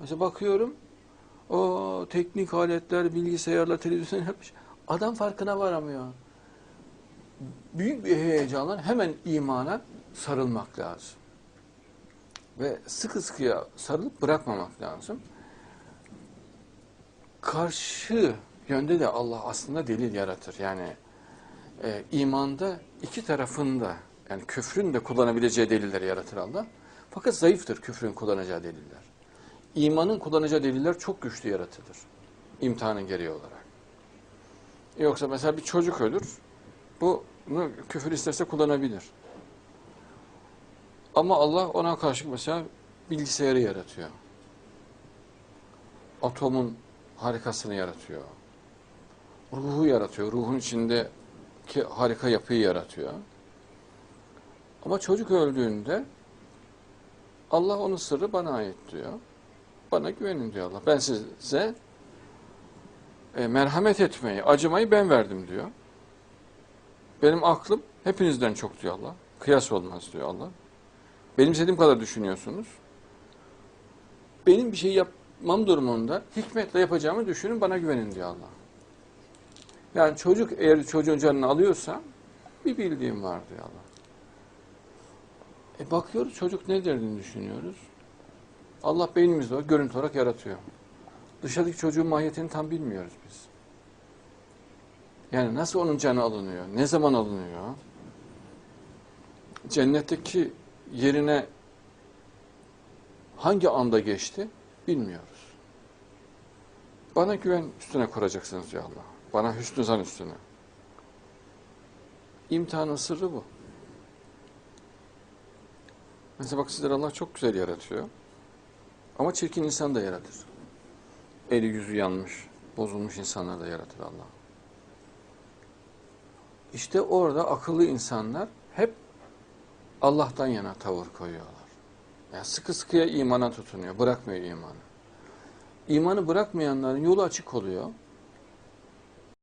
Mesela bakıyorum o teknik aletler, bilgisayarlar, televizyon yapmış. Adam farkına varamıyor. Büyük bir heyecanla hemen imana sarılmak lazım. Ve sıkı sıkıya sarılıp bırakmamak lazım. Karşı yönde de Allah aslında delil yaratır. Yani e, imanda iki tarafında yani küfrün de kullanabileceği delilleri yaratır Allah. Fakat zayıftır küfrün kullanacağı deliller. İmanın kullanacağı deliller çok güçlü yaratılır. İmtihanın gereği olarak. Yoksa mesela bir çocuk ölür. Bu bunu küfür isterse kullanabilir. Ama Allah ona karşı mesela bilgisayarı yaratıyor. Atomun harikasını yaratıyor. Ruhu yaratıyor. Ruhun içindeki harika yapıyı yaratıyor. Ama çocuk öldüğünde Allah onun sırrı bana ait diyor. Bana güvenin diyor Allah. Ben size e, merhamet etmeyi, acımayı ben verdim diyor. Benim aklım hepinizden çok diyor Allah. Kıyas olmaz diyor Allah. Benim istediğim kadar düşünüyorsunuz. Benim bir şey yapmam durumunda hikmetle yapacağımı düşünün bana güvenin diyor Allah. Yani çocuk eğer çocuğun canını alıyorsa bir bildiğim var diyor Allah. E bakıyoruz çocuk ne derdini düşünüyoruz. Allah beynimizde o görüntü olarak yaratıyor. Dışarıdaki çocuğun mahiyetini tam bilmiyoruz biz. Yani nasıl onun canı alınıyor, ne zaman alınıyor? Cennetteki yerine hangi anda geçti bilmiyoruz. Bana güven üstüne kuracaksınız diyor Allah. Bana hüsnü zan üstüne. İmtihanın sırrı bu. Mesela bak sizler Allah çok güzel yaratıyor. Ama çirkin insan da yaratır. Eli yüzü yanmış, bozulmuş insanlar da yaratır Allah. İşte orada akıllı insanlar hep Allah'tan yana tavır koyuyorlar. Yani sıkı sıkıya imana tutunuyor, bırakmıyor imanı. İmanı bırakmayanların yolu açık oluyor.